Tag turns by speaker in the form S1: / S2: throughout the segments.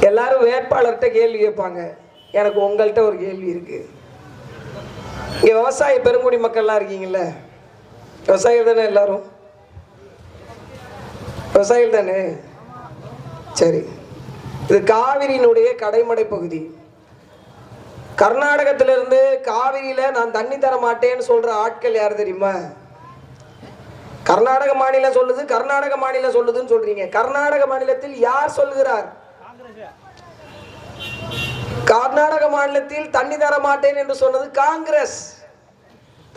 S1: எல்லாரும் வேட்பாளர்கிட்ட கேள்வி கேட்பாங்க. எனக்கு உங்கள்கிட்ட ஒரு கேள்வி இருக்கு. இங்க விவசாய பெருங்குடி மக்கள்லாம் இருக்கீங்கல்ல? விவசாயிகள் தானே எல்லாரும்? விவசாயிகள் தானே? சரி. இது காவிரியினுடைய கடைமடை பகுதி. கர்நாடகத்திலிருந்து காவிரியில நான் தண்ணி தர மாட்டேன்னு சொல்ற ஆட்கள் யார் தெரியுமா? கர்நாடக மாநிலம் சொல்லுது கர்நாடக மாநிலம் சொல்லுதுன்னு சொல்றீங்க. கர்நாடக மாநிலத்தில் யார் சொல்கிறார்? கர்நாடக மாநிலத்தில் தண்ணி தர மாட்டேன் என்று சொன்னது காங்கிரஸ்.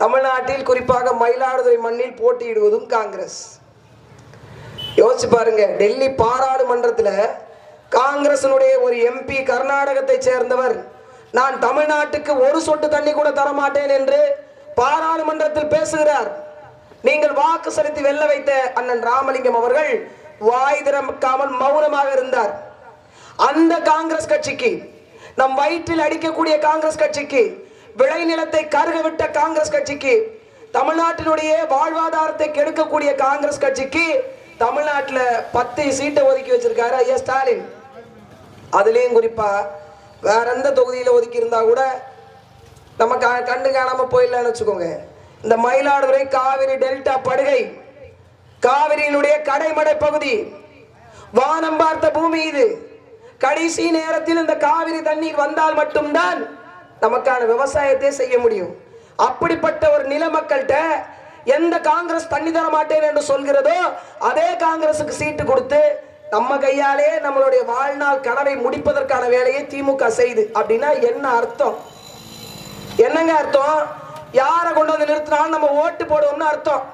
S1: தமிழ்நாட்டில் குறிப்பாக மயிலாடுதுறை மண்ணில் போட்டியிடுவதும் காங்கிரஸ். யோசிச்சு பாருங்க டெல்லி பாராளுமன்றத்தில் காங்கிரசினுடைய ஒரு எம்பி கர்நாடகத்தை சேர்ந்தவர் நான் தமிழ்நாட்டுக்கு ஒரு சொட்டு தண்ணி கூட தர மாட்டேன் என்று பாராளுமன்றத்தில் பேசுகிறார். நீங்கள் வாக்கு செலுத்தி வெல்ல வைத்த அண்ணன் ராமலிங்கம் அவர்கள் வாய் திறக்காமல் மௌனமாக இருந்தார். அந்த காங்கிரஸ் கட்சிக்கு நம் வயிற்றில் அடிக்கக்கூடிய காங்கிரஸ் கட்சிக்கு விளைநிலத்தை கருக விட்ட காங்கிரஸ் கட்சிக்கு தமிழ்நாட்டினுடைய வாழ்வாதாரத்தை கெடுக்கக்கூடிய காங்கிரஸ் கட்சிக்கு தமிழ்நாட்டில் பத்து சீட்டை ஒதுக்கி வச்சிருக்காரு ஐயா ஸ்டாலின். அதுலேயும் குறிப்பா வேற எந்த தொகுதியில் ஒதுக்கி இருந்தா கூட நம்ம க கண்டு காணாம போயிடலாம்னு வச்சுக்கோங்க. இந்த மயிலாடுதுறை காவிரி டெல்டா படுகை காவிரியினுடைய கடைமடை பகுதி வானம் பார்த்த பூமி இது. கடைசி நேரத்தில் இந்த காவிரி தண்ணீர் வந்தால் மட்டும்தான் நமக்கான விவசாயத்தை செய்ய முடியும். அப்படிப்பட்ட ஒரு நில மக்கள்கிட்ட எந்த காங்கிரஸ் தண்ணி தர மாட்டேன் என்று சொல்கிறதோ அதே காங்கிரசுக்கு சீட்டு கொடுத்து நம்ம கையாலே நம்மளுடைய வாழ்நாள் கனவை முடிப்பதற்கான வேலையை திமுக செய்து. அப்படின்னா என்ன அர்த்தம்? என்னங்க அர்த்தம்? யாரை கொண்டு வந்து நிறுத்தினாலும் நம்ம ஓட்டு போடுவோம்னு அர்த்தம்.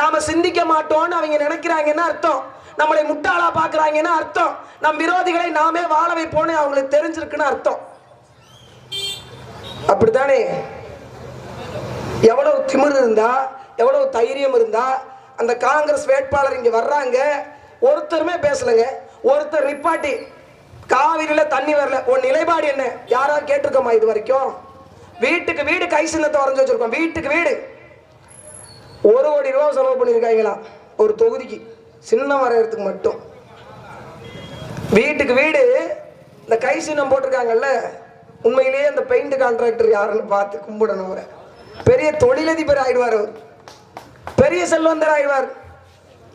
S1: நாம சிந்திக்க மாட்டோம்னு அவங்க நினைக்கிறாங்கன்னு அர்த்தம்? நம்மளை முட்டாளா பாக்குறாங்கன்னு அர்த்தம். நம் விரோதிகளை நாமே வாழ வைப்போன்னு அவங்களுக்கு தெரிஞ்சிருக்குன்னு அர்த்தம். அப்படித்தானே? எவ்வளவு திமிர் இருந்தா எவ்வளவு தைரியம் இருந்தா அந்த காங்கிரஸ் வேட்பாளர் இங்க வர்றாங்க. ஒருத்தருமே பேசலைங்க. ஒருத்தர் நிப்பாட்டி காவிரியில தண்ணி வரல. உன் நிலைப்பாடு என்ன? யாராவது கேட்டிருக்கோமா இது வரைக்கும்? வீட்டுக்கு வீடு கை சின்னத்தை வரைஞ்சு வச்சிருக்கோம். வீட்டுக்கு வீடு. ஒரு கோடி ரூபா செலவு பண்ணியிருக்காங்களா? ஒரு தொகுதிக்கு. சின்னம் வரையறதுக்கு மட்டும். வீட்டுக்கு வீடு இந்த கை சின்னம் போட்டிருக்காங்கல்ல உண்மையிலேயே அந்த பெயிண்ட் கான்ட்ராக்டர் யாருன்னு பார்த்து கும்பிடணும் அவரை. பெரிய தொழிலதிபர் ஆயிடுவார் அவர். பெரிய செல்வந்தர் ஆயிடுவார்.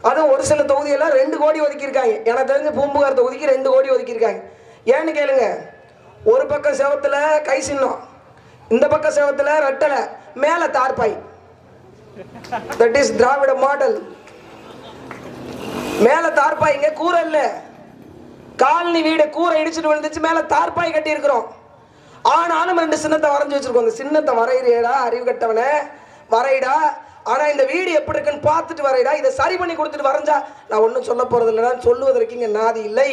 S1: அதுவும் ஒரு சில தொகுதியெல்லாம் ரெண்டு கோடி ஒதுக்கியிருக்காங்க. எனக்கு தெரிஞ்ச பூம்புகார் தொகுதிக்கு ரெண்டு கோடி ஒதுக்கியிருக்காங்க. ஏன்னு கேளுங்க ஒரு பக்கம் செவத்தில் கை சின்னம் இந்த பக்கம் செவத்தில் ரெட்டலை மேலே தார்பாய். That is Dravida model. மேல தார்பாய்ங்க கூரை இல்ல. காலனி வீடு கூரை இடிச்சிட்டு விழுந்துச்சு மேல தார்பாய் கட்டி இருக்கிறோம். ஆனாலும் ரெண்டு சின்னத்தை வரைஞ்சு வச்சிருக்கோம். அந்த சின்னத்தை வரைகிறியடா அறிவு கட்டவனே வரையிடா. ஆனா இந்த வீடு எப்படி இருக்குன்னு பார்த்துட்டு வரையிடா. இதை சரி பண்ணி கொடுத்துட்டு வரைஞ்சா நான் ஒன்றும் சொல்ல போறது இல்லைனா சொல்லுவதற்கு இங்கே நாதி இல்லை.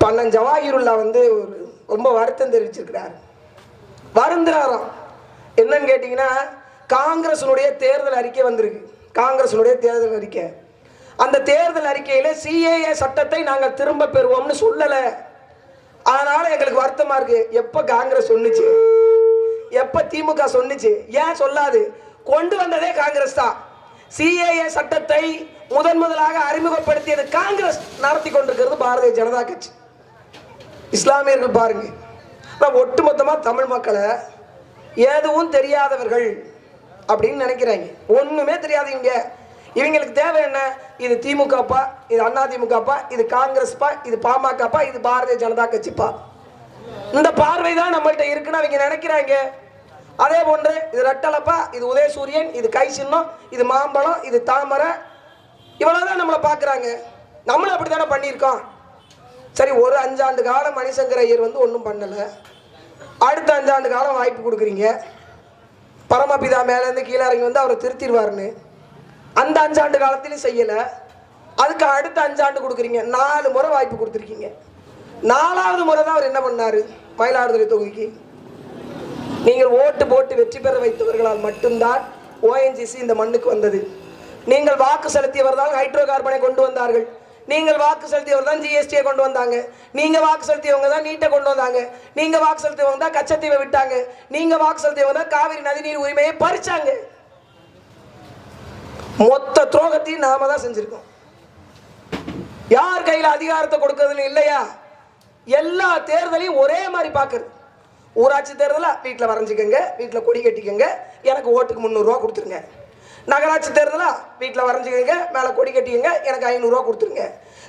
S1: பன்னன் ஜவாஹிருல்லா வந்து ஒரு ரொம்ப வருத்தம் தெரிவிச்சிருக்கிறார். வருந்துறாராம். என்னன்னு கேட்டிங்கன்னா காங்கிரஸினுடைய தேர்தல் அறிக்கை வந்திருக்கு. காங்கிரஸினுடைய தேர்தல் அறிக்கை. அந்த தேர்தல் அறிக்கையில் சிஏஏ சட்டத்தை நாங்கள் திரும்ப பெறுவோம்னு சொல்லலை. அதனால எங்களுக்கு வருத்தமா இருக்கு. எப்போ காங்கிரஸ் சொன்னிச்சு? எப்போ திமுக சொன்னுச்சு? ஏன் சொல்லாது? கொண்டு வந்ததே காங்கிரஸ் தான். சிஏஏ சட்டத்தை முதன் முதலாக அறிமுகப்படுத்தியது காங்கிரஸ் நடத்தி கொண்டிருக்கிறது பாரதிய ஜனதா கட்சி. இஸ்லாமியர்கள் பாருங்க. நான் ஒட்டுமொத்தமா தமிழ் மக்களை எதுவும் தெரியாதவர்கள் அப்படின்னு நினைக்கிறாங்க ஒண்ணுமே தெரியாதீங்க இவங்களுக்கு தேவை என்ன? இது திமுகப்பா இது அண்ணா திமுகப்பா இது காங்கிரஸ்பா இது பாமகப்பா இது பாரதிய ஜனதா கட்சிப்பா. இந்த பார்வை தான் நம்மள்கிட்ட இருக்குன்னு அவங்க நினைக்கிறாங்க. அதே போன்று இது ரெட்டலப்பா இது உதயசூரியன் இது கை சின்னம் இது மாம்பழம் இது தாமரை. இவ்வளோதான் நம்மளை பார்க்குறாங்க. நம்மளும் அப்படி தானே பண்ணியிருக்கோம். சரி ஒரு அஞ்சாண்டு காலம் மணிசங்கர் ஐயர் வந்து ஒன்றும் பண்ணலை. அடுத்த அஞ்சாண்டு காலம் வாய்ப்பு கொடுக்குறீங்க. பரமபிதா மேலேருந்து கீழே இறங்கி வந்து அவரை திருத்திடுவாருன்னு. அந்த அஞ்சாண்டு காலத்திலையும் செய்யலை. அதுக்கு அடுத்த அஞ்சாண்டு கொடுக்குறீங்க. நாலு முறை வாய்ப்பு கொடுத்துருக்கீங்க. நாலாவது முறை தான் அவர் என்ன பண்ணார்? மயிலாடுதுறை தொகுதிக்கு. நீங்கள் ஓட்டு போட்டு வெற்றி பெற வைத்தவர்களால் மட்டும்தான் ஓஎன்ஜிசி இந்த மண்ணுக்கு வந்தது. நீங்கள் வாக்கு செலுத்தியவர் தான் ஹைட்ரோ கார்பனை கொண்டு வந்தார்கள். நீங்கள் வாக்கு செலுத்தியவர் தான் ஜிஎஸ்டியை கொண்டு வந்தாங்க. நீங்கள் வாக்கு செலுத்தியவங்க தான் நீட்டை கொண்டு வந்தாங்க. நீங்கள் வாக்கு செலுத்தியவங்க தான் கச்சத்தீவை விட்டாங்க. நீங்கள் வாக்கு செலுத்தியவங்க தான் காவிரி நதிநீர் உரிமையை பறிச்சாங்க. மொத்த துரோகத்தையும் நாம தான் செஞ்சிருக்கோம். யார் கையில் அதிகாரத்தை கொடுக்கறதுன்னு இல்லையா? எல்லா தேர்தலையும் ஒரே மாதிரி பார்க்குறது. ஊராட்சி தேர்தலாக வீட்டில் வரைஞ்சிக்கங்க வீட்டில் கொடி கட்டிக்கங்க எனக்கு ஓட்டுக்கு முந்நூறுரூவா கொடுத்துருங்க. நகராட்சி தேர்தலாக வீட்டில் வரைஞ்சிக்கங்க மேலே கொடி கட்டிக்கங்க எனக்கு ஐநூறுரூவா கொடுத்துருங்க.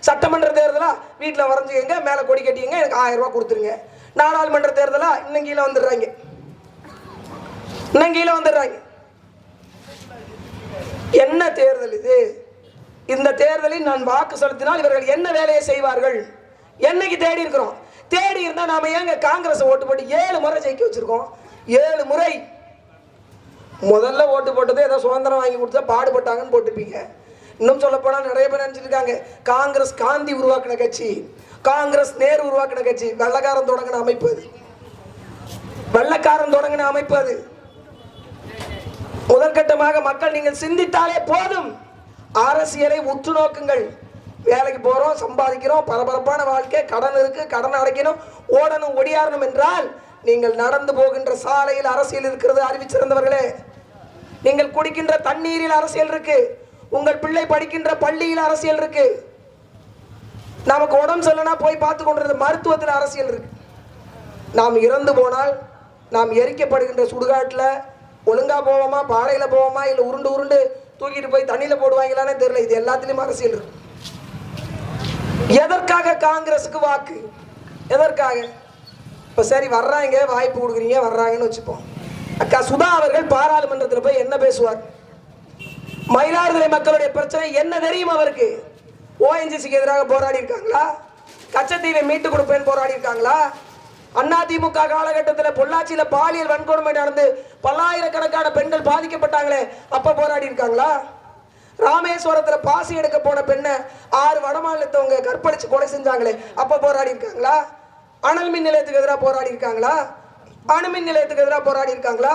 S1: சட்டமன்ற தேர்தலாக வீட்டில் வரைஞ்சிக்கங்க மேலே கொடி கட்டிக்கங்க எனக்கு ஆயிரரூவா கொடுத்துருங்க. நாடாளுமன்ற தேர்தலாக இன்னும் கீழே வந்துடுறாங்க. இன்னும் கீழே வந்துடுறாங்க. என்ன தேர்தல் இது? இந்த தேர்தலில் நான் வாக்கு செலுத்தினால் இவர்கள் என்ன வேலையை செய்வார்கள்? என்னைக்கு தேடி இருக்கிறோம்? தேடி இருந்தா நாம ஏங்க காங்கிரஸ் ஓட்டு போட்டு ஏழு முறை ஜெயிக்க வச்சிருக்கோம்? ஏழு முறை. முதல்ல ஓட்டு போட்டது ஏதோ சுதந்திரம் வாங்கி கொடுத்தா பாடுபட்டாங்கன்னு போட்டுப்பீங்க இன்னும் சொல்ல போனா நிறைய பேர் நினைச்சிருக்காங்க காங்கிரஸ் காந்தி உருவாக்கின கட்சி காங்கிரஸ் நேரு உருவாக்கின கட்சி வெள்ளக்காரன் தொடங்கின அமைப்பு அது. வெள்ளக்காரன் தொடங்கின அமைப்பு அது. முதற்கட்டமாக மக்கள் நீங்கள் சிந்தித்தாலே போதும். அரசியலை உற்று நோக்குங்கள். வேலைக்கு போகிறோம் சம்பாதிக்கிறோம் பரபரப்பான வாழ்க்கை கடன் இருக்கு கடன் அடைக்கணும் ஓடணும் ஒடியாரணும் என்றால் நீங்கள் நடந்து போகின்ற சாலையில் அரசியல் இருக்கிறது அறிவிச்சிருந்தவர்களே நீங்கள் குடிக்கின்ற தண்ணீரில் அரசியல் இருக்கு. உங்கள் பிள்ளை படிக்கின்ற பள்ளியில் அரசியல் இருக்கு. நமக்கு உடம்பு சொல்லனா போய் பார்த்து கொண்டிருந்த மருத்துவத்தில் அரசியல் இருக்கு. நாம் இறந்து போனால் நாம் எரிக்கப்படுகின்ற சுடுகாட்டில் ஒழுங்கா போவோமா பாறையில் போவோமா இல்லை உருண்டு உருண்டு தூக்கிட்டு போய் தண்ணியில் போடுவாங்களானே தெரியல. இது எல்லாத்துலேயும் அரசியல் இருக்கு. எதற்காக காங்கிரஸுக்கு வாக்கு? எதற்காக? இப்போ சரி வர்றாங்க வாய்ப்பு கொடுக்குறீங்க வர்றாங்கன்னு வச்சுப்போம். அக்கா சுதா அவர்கள் பாராளுமன்றத்தில் போய் என்ன பேசுவார்? மயிலாடுதுறை மக்களுடைய பிரச்சனை என்ன தெரியும் அவருக்கு? ஓஎன்ஜிசிக்கு எதிராக போராடி இருக்காங்களா கச்சத்தீவை மீட்டு கொடுப்பேன் போராடி இருக்காங்களா அதிமுக காலகட்டத்தில் பொள்ளாச்சியில் பாலியல் வன்கொடுமை நடந்து பல்லாயிரக்கணக்கான பெண்கள் பாதிக்கப்பட்டாங்களே அப்ப போராடி இருக்காங்களா? ராமேஸ்வரத்தில் பாசி எடுக்க போன பெண்ணை ஆறு வடமாநிலத்தவங்க கற்பழிச்சு கொலை செஞ்சாங்களே அப்ப போராடி இருக்காங்களா? அனல் மின் நிலையத்துக்கு எதிராக போராடி இருக்காங்களா? அணுமின் நிலையத்துக்கு எதிராக போராடி இருக்காங்களா?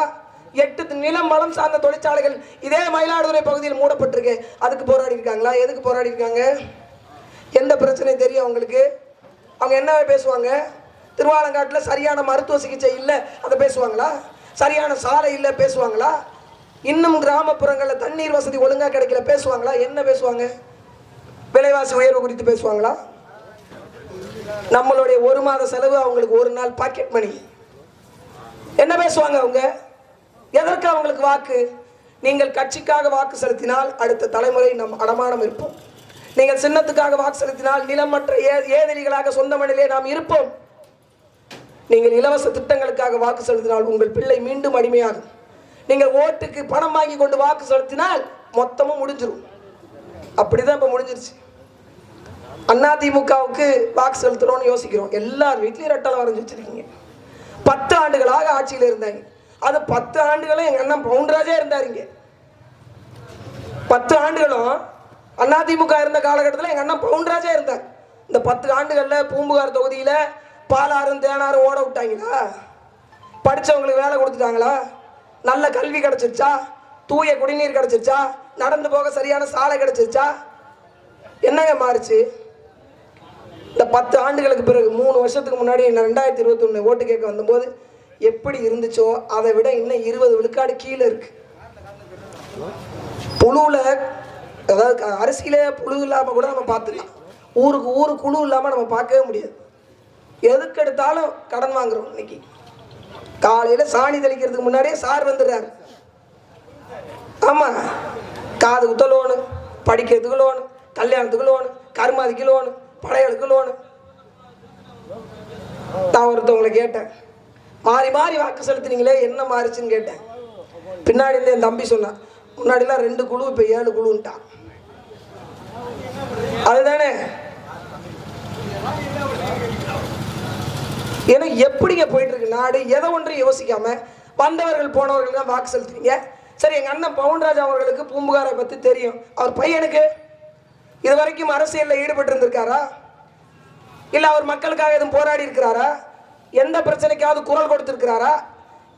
S1: எட்டு நிலம் வளம் சார்ந்த தொழிற்சாலைகள் இதே மயிலாடுதுறை பகுதியில் மூடப்பட்டிருக்கு. அதுக்கு போராடி இருக்காங்களா? எதுக்கு போராடி இருக்காங்க? எந்த பிரச்சனையும் தெரியும் அவங்களுக்கு அவங்க என்ன பேசுவாங்க? திருவாலங்காட்டில் சரியான மருத்துவ சிகிச்சை இல்லை அதை பேசுவாங்களா சரியான சாலை இல்லை பேசுவாங்களா இன்னும் கிராமப்புறங்களில் தண்ணீர் வசதி ஒழுங்காக கிடைக்கல பேசுவாங்களா என்ன பேசுவாங்க விலைவாசி உயர்வு குறித்து பேசுவாங்களா நம்மளுடைய ஒரு மாத செலவு அவங்களுக்கு ஒரு நாள் பாக்கெட் மணி என்ன பேசுவாங்க அவங்க எதற்கு அவங்களுக்கு வாக்கு நீங்கள் கட்சிக்காக வாக்கு செலுத்தினால் அடுத்த தலைமுறை நம் அடமானம் இருப்போம் நீங்கள் சின்னத்துக்காக வாக்கு செலுத்தினால் நிலமற்ற ஏ ஏதிலிகளாக சொந்த மண்ணிலே நாம் இருப்போம் நீங்கள் இலவச திட்டங்களுக்காக வாக்கு செலுத்தினால் உங்கள் பிள்ளை மீண்டும் அடிமையாகும். நீங்கள் ஓட்டுக்கு பணம் வாங்கி கொண்டு வாக்கு செலுத்தினால் மொத்தமும் முடிஞ்சிடும் அப்படிதான் இப்போ முடிஞ்சிருச்சு. அதிமுகவுக்கு வாக்கு செலுத்துறோம்னு யோசிக்கிறோம். எல்லார் வீட்லயும் ரெட்டலை வரைஞ்சி வச்சிருக்கீங்க பத்து ஆண்டுகளாக ஆட்சியில் இருந்தாங்க. அது பத்து ஆண்டுகளும் எங்க அண்ணன் பவுண்டராஜே இருந்தாருங்க பத்து ஆண்டுகளும் அதிமுக இருந்த காலகட்டத்தில் எங்க அண்ணன் பவுண்டராஜே இருந்தார். இந்த பத்து ஆண்டுகளில் பூம்புகார் தொகுதியில் பாலாறும் தேனாரும் ஓட விட்டாங்களா? படிச்சவங்களுக்கு வேலை கொடுத்துட்டாங்களா? நல்ல கல்வி கிடச்சிருச்சா? தூய குடிநீர் கிடச்சிருச்சா? நடந்து போக சரியான சாலை கிடச்சிருச்சா? என்னங்க மாறுச்சு? இந்த பத்து ஆண்டுகளுக்கு பிறகு மூணு வருஷத்துக்கு முன்னாடி நான் ரெண்டாயிரத்தி இருபத்தொன்று ஓட்டு கேட்க வந்தபோது எப்படி இருந்துச்சோ அதை விட இன்னும் இருபது விழுக்காடு கீழே இருக்கு. புழுவில் அதாவது க- புழு இல்லாமல் கூட நம்ம பார்த்துக்கலாம். ஊருக்கு ஊர் குழு இல்லாமல் நம்ம பார்க்கவே முடியாது. எதுக்கு எடுத்தாலும் கடன் வாங்குறோம் இன்னைக்கு. காலையில் சாணி தெளிக்கிறதுக்கு முன்னாடியே சார் வந்துடுறாரு. ஆமாம் காது குத்த லோனு படிக்கிறதுக்கு லோனு கல்யாணத்துக்கு லோனு கருமாதிக்கு லோனு படையலுக்கு லோனு. நான் ஒருத்தவங்களை கேட்டேன். மாறி மாறி வாக்கு செலுத்துனீங்களே என்ன மாறிச்சுன்னு கேட்டேன். பின்னாடி இருந்து என் தம்பி சொன்னான் முன்னாடிலாம் ரெண்டு குழு இப்போ ஏழு குழுன்ட்டான். அதுதானே? ஏன்னா எப்படிங்க போயிட்டு இருக்கு நாடு? எதை ஒன்றும் யோசிக்காம வந்தவர்கள் போனவர்கள் தான் வாக்கு செலுத்துவீங்க. சரி எங்க அண்ணன் பவுன்ராஜ் அவர்களுக்கு பூம்புகாரை பத்தி தெரியும். அவர் பையனுக்கு இது வரைக்கும் அரசியலில் ஈடுபட்டு இருந்திருக்காரா இல்ல அவர் மக்களுக்காக எதுவும் போராடி இருக்கிறாரா? எந்த பிரச்சனைக்காவது குரல் கொடுத்திருக்கிறாரா?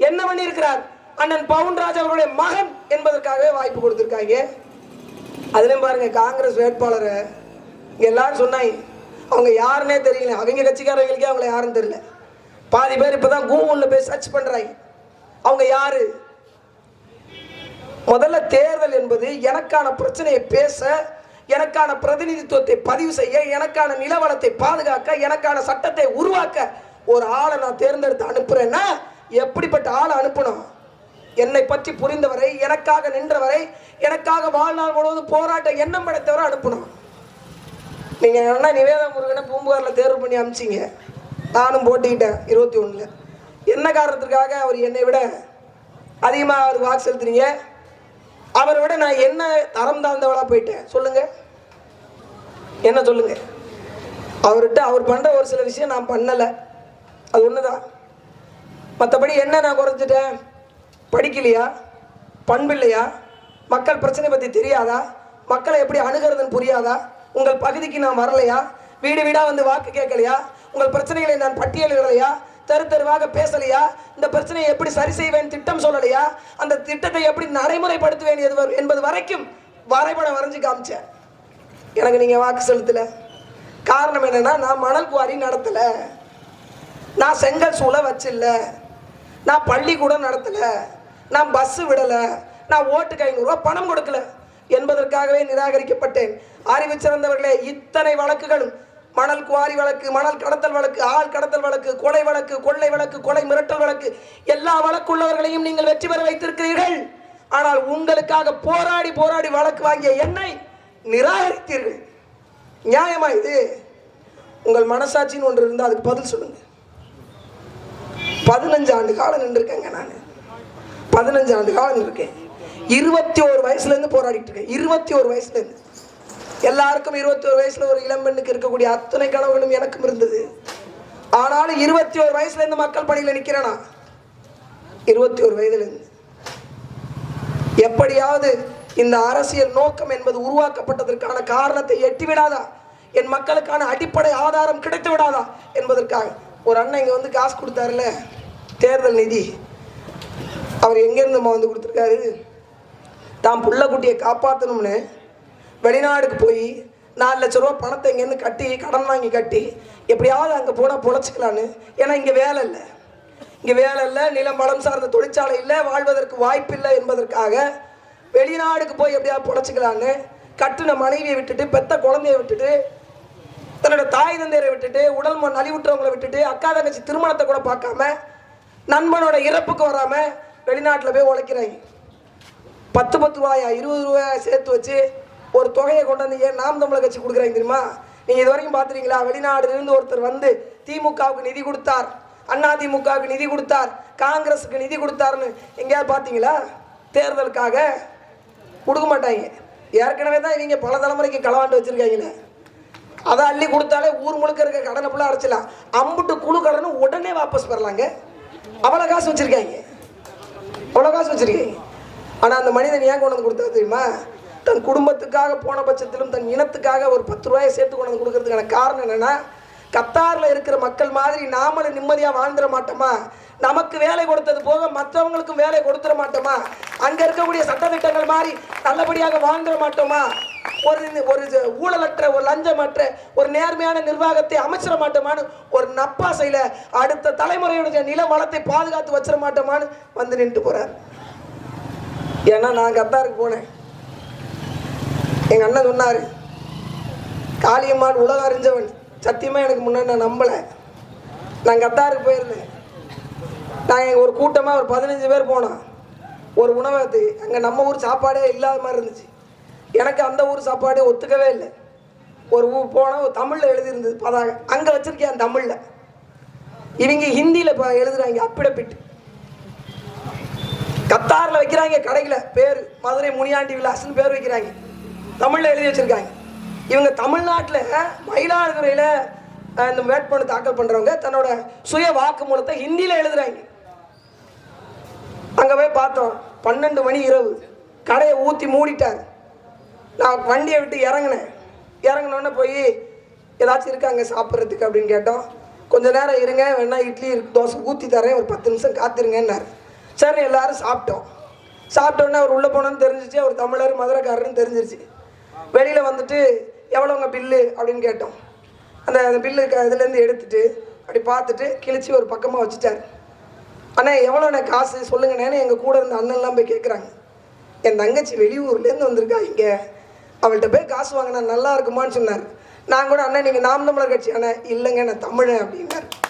S1: என்ன பண்ணியிருக்கிறார்? அண்ணன் பவுன்ராஜ் அவர்களுடைய மகன் என்பதற்காகவே வாய்ப்பு கொடுத்திருக்காங்க. அதுலேயும் பாருங்க காங்கிரஸ் வேட்பாளரை எல்லாரும் சொன்னாங்க. அவங்க யாருன்னே தெரியல. அவங்க கட்சிக்காரங்களுக்கே அவங்கள யாருன்னு தெரியல. பாதி பேர் இப்பதான் கூகுள்ல போய் சர்ச் பண்றாங்க. அவங்க யாரு? முதல்ல தேர்தல் என்பது எனக்கான பிரச்சனையை பேச எனக்கான பிரதிநிதித்துவத்தை பதிவு செய்ய எனக்கான நிலவளத்தை பாதுகாக்க எனக்கான சட்டத்தை உருவாக்க ஒரு ஆளை நான் தேர்ந்தெடுத்து அனுப்புறேன்னா எப்படிப்பட்ட ஆளை அனுப்பணும்? என்னை பற்றி புரிந்தவரை எனக்காக நின்றவரை எனக்காக வாழ்நாள் முழுவதும் போராட்ட எண்ணம் படைத்தவரை அனுப்பணும். நீங்க என்ன நிவேதா முருகனை பூம்புகாரில் தேர்வு பண்ணி அமிச்சிங்க நானும் போட்டிக்கிட்டேன் இருபத்தி ஒன்றில் என்ன காரணத்திற்காக அவர் என்னை விட அதிகமாக அவர் வாக்கு செலுத்துறீங்க அவரை விட நான் என்ன தரம் தாழ்ந்தவளாக போயிட்டேன்? சொல்லுங்க. என்ன சொல்லுங்க? அவர்கிட்ட அவர் பண்ணுற ஒரு சில விஷயம் நான் பண்ணலை. அது ஒன்று தான் மற்றபடி என்ன நான் குறைச்சிட்டேன் படிக்கலையா? பண்பில்லையா மக்கள் பிரச்சனை பற்றி தெரியாதா? மக்களை எப்படி அணுகிறதுன்னு புரியாதா? உங்கள் பகுதிக்கு நான் வரலையா? வீடு வீடாக வந்து வாக்கு கேட்கலையா? உங்கள் பிரச்சனைகளை நான் பட்டியலிடலையா? தெரு தெருவாக பேசலையா? இந்த பிரச்சனையை எப்படி சரி செய்வேன் திட்டம் சொல்லலையா? அந்த திட்டத்தை எப்படி நடைமுறைப்படுத்துவேன் எது- என்பது வரைக்கும் வரைபடம் வரைஞ்சு காமிச்சேன். எனக்கு நீங்கள் வாக்கு செலுத்தலை. காரணம் என்னென்னா நான் மணல் குவாரி நடத்தலை. நான் செங்கல் சூளை வச்சில்ல. நான் பள்ளிக்கூடம் நடத்தல. நான் பஸ் விடலை. நான் ஓட்டுக்கு ஐநூறுரூவா பணம் கொடுக்கல. என்பதற்காகவே நிராகரிக்கப்பட்டேன். அறிவு சிறந்தவர்களே இத்தனை வழக்குகளும் மணல் குவாரி வழக்கு மணல் கடத்தல் வழக்கு ஆள் கடத்தல் வழக்கு கொலை வழக்கு கொள்ளை வழக்கு கொலை மிரட்டல் வழக்கு எல்லா வழக்குள்ளவர்களையும் நீங்கள் வெற்றி பெற வைத்திருக்கிறீர்கள். ஆனால் உங்களுக்காக போராடி போராடி வழக்கு வாங்கிய என்னை நிராகரித்தீர்கள். நியாயமா இது? உங்கள் மனசாட்சின்னு ஒன்று இருந்தால் அதுக்கு பதில் சொல்லுங்க. பதினஞ்சு ஆண்டு காலம் நின்றுருக்கேங்க நான். பதினஞ்சு ஆண்டு காலம் இருக்கேன் இருபத்தி ஒரு வயசுலேருந்து போராடிட்டு இருக்கேன். இருபத்தி ஒரு வயசுலேருந்து எல்லாருக்கும் இருபத்தி ஒரு வயசுல ஒரு இளம்பெண்ணுக்கு இருக்கக்கூடிய அத்தனை கனவுகளும் எனக்கும் இருந்தது. ஆனாலும் இருபத்தி ஒரு வயசுலேருந்து மக்கள் பணியில் நிற்கிறேனா இருபத்தி ஒரு வயதுலேருந்து எப்படியாவது இந்த அரசியல் நோக்கம் என்பது உருவாக்கப்பட்டதற்கான காரணத்தை எட்டி விடாதா என் மக்களுக்கான அடிப்படை ஆதாரம் கிடைத்து விடாதா என்பதற்காக. ஒரு அண்ணன் இங்கே வந்து காசு கொடுத்தாருல தேர்தல் நிதி. அவர் எங்கேருந்துமா வந்து கொடுத்துருக்காரு? தான் புள்ள குட்டியை காப்பாற்றணும்னு வெளிநாடுக்கு போய் நாலு லட்ச ரூபா பணத்தை இங்கேருந்து கட்டி கடன் வாங்கி கட்டி எப்படியாவது அங்கே போனால் பொழைச்சிக்கலான்னு. ஏன்னா இங்கே வேலை இல்லை. இங்கே வேலை இல்லை நிலம் வளம் சார்ந்த தொழிற்சாலை இல்லை வாழ்வதற்கு வாய்ப்பில்லை என்பதற்காக வெளிநாடுக்கு போய் எப்படியாவது பொழைச்சிக்கலான்னு கட்டுன மனைவியை விட்டுட்டு பெத்த குழந்தைய விட்டுட்டு தன்னோட தாய் தந்தையரை விட்டுட்டு உடல் நலிவுற்றவங்களை விட்டுட்டு அக்கா தங்கச்சி திருமணத்தை கூட பார்க்காம நண்பனோட இறப்புக்கு வராமல் வெளிநாட்டில் போய் உழைக்கிறாங்க பத்து பத்து ரூபாயா இருபது ரூபாயா சேர்த்து வச்சு ஒரு தொகையை கொண்டு வந்து ஏன் நாம் தமிழக கட்சி கொடுக்குறாங்க தெரியுமா? நீங்கள் இது வரைக்கும் பார்த்துறீங்களா வெளிநாடுலேருந்து ஒருத்தர் வந்து திமுகவுக்கு நிதி கொடுத்தார். அண்ணா திமுகவுக்கு நிதி கொடுத்தார். காங்கிரஸுக்கு நிதி கொடுத்தாருன்னு எங்கேயாவது பார்த்தீங்களா? தேர்தலுக்காக கொடுக்க மாட்டாங்க. ஏற்கனவே தான் இவங்க பல தலைமுறைக்கு களவாண்டு வச்சுருக்காங்களே. அதை அள்ளி கொடுத்தாலே ஊர் முழுக்க இருக்க கடனை ஃபுல்லாக அடைச்சிடலாம். அம்புட்டு குழு கடனை உடனே வாபஸ் பெறலாங்க. அவ்வளோ காசு வச்சுருக்காங்க. அவ்வளோ காசு வச்சுருக்கீங்க. ஆனால் அந்த மனிதன் ஏன் கொண்டு வந்து கொடுத்தா தெரியுமா? தன் குடும்பத்துக்காக போன பட்சத்திலும் தன் இனத்துக்காக ஒரு பத்து ரூபாயை சேர்த்து கொண்டு வந்து கொடுக்கறதுக்கான காரணம் என்னென்னா கத்தாரில் இருக்கிற மக்கள் மாதிரி நாமளும் நிம்மதியாக வாழ்ந்துட மாட்டோமா? நமக்கு வேலை கொடுத்தது போக மற்றவங்களுக்கும் வேலை கொடுத்துட மாட்டோமா? அங்கே இருக்கக்கூடிய சட்டத்திட்டங்கள் மாதிரி நல்லபடியாக வாழ்ந்துட மாட்டோமா? ஒரு ஒரு ஊழலற்ற ஒரு லஞ்சமற்ற ஒரு நேர்மையான நிர்வாகத்தை அமைச்சிட மாட்டோமான்னு ஒரு நப்பாசையில் அடுத்த தலைமுறையுடைய நில வளத்தை பாதுகாத்து வச்சிட மாட்டோமான்னு வந்து நின்று போகிறார் ஏன்னா நான் கத்தாருக்கு போனேன். எங்க அண்ணன் சொன்னாரு காளியம்மாள் உலகம் அறிஞ்சவன். சத்தியமா எனக்கு முன்னாடி நான் நம்பலை. நான் கத்தாருக்கு போயிருந்தேன். நாங்கள் ஒரு கூட்டமாக ஒரு பதினஞ்சு பேர் போனோம். ஒரு உணவகத்துக்கு அங்கே நம்ம ஊர் சாப்பாடே இல்லாத மாதிரி இருந்துச்சு. எனக்கு அந்த ஊர் சாப்பாடே ஒத்துக்கவே இல்லை. ஒரு ஊர் போனால் ஒரு தமிழில் எழுதியிருந்தது பதாக. அங்கே வச்சுருக்கேன் தமிழில்? இவங்க ஹிந்தியில் இப்போ எழுதுகிறாங்க அப்பிடப்பிட்டு. கத்தாரில் வைக்கிறாங்க கடையில் பேர். மதுரை முனியாண்டி விலாஸ்னு பேர் வைக்கிறாங்க. தமிழில் எழுதி வச்சிருக்காங்க. இவங்க தமிழ்நாட்டில் மயிலாடுதுறையில் இந்த வேட்புமனு தாக்கல் பண்ணுறவங்க தன்னோட சுய வாக்குமூலத்தை ஹிந்தியில் எழுதுறாங்க. அங்கே போய் பார்த்தோம் பன்னெண்டு மணி இரவு. கடையை ஊற்றி மூடிட்டார். நான் வண்டியை விட்டு இறங்கினேன். இறங்கினோடனே போய் ஏதாச்சும் இருக்காங்க சாப்பிட்றதுக்கு? அப்படின்னு கேட்டோம். கொஞ்சம் நேரம் இருங்க வேணா இட்லி தோசை ஊற்றி தரேன். ஒரு பத்து நிமிஷம் காத்திருங்கன்னாரு. சரி எல்லாரும் சாப்பிட்டோம். சாப்பிட்டோன்னே அவர் உள்ளே போனோன்னு தெரிஞ்சிச்சு. அவர் தமிழர் மதுரைக்காரர்னு தெரிஞ்சிருச்சு. வெளியில் வந்துட்டு எவ்வளோங்க பில்லு? அப்படின்னு கேட்டோம். அந்த அந்த பில்லு க- இதுலேருந்து எடுத்துட்டு அப்படி பார்த்துட்டு கிழிச்சு ஒரு பக்கமாக வச்சுட்டார். அண்ணா எவ்வளோண்ணே காசு? சொல்லுங்கண்ணேன்னு எங்கள் கூட இருந்த அண்ணன்லாம் போய் கேட்குறாங்க என் தங்கச்சி வெளியூர்லேருந்து வந்திருக்கா இங்கே. அவள்கிட்ட போய் காசு வாங்கினா நல்லா இருக்குமான்னு சொன்னார். நான் கூட அண்ணன் நீங்கள் நாம் தமிழர் கட்சி அண்ணன் இல்லைங்க நான் தமிழன் அப்படின்னார்.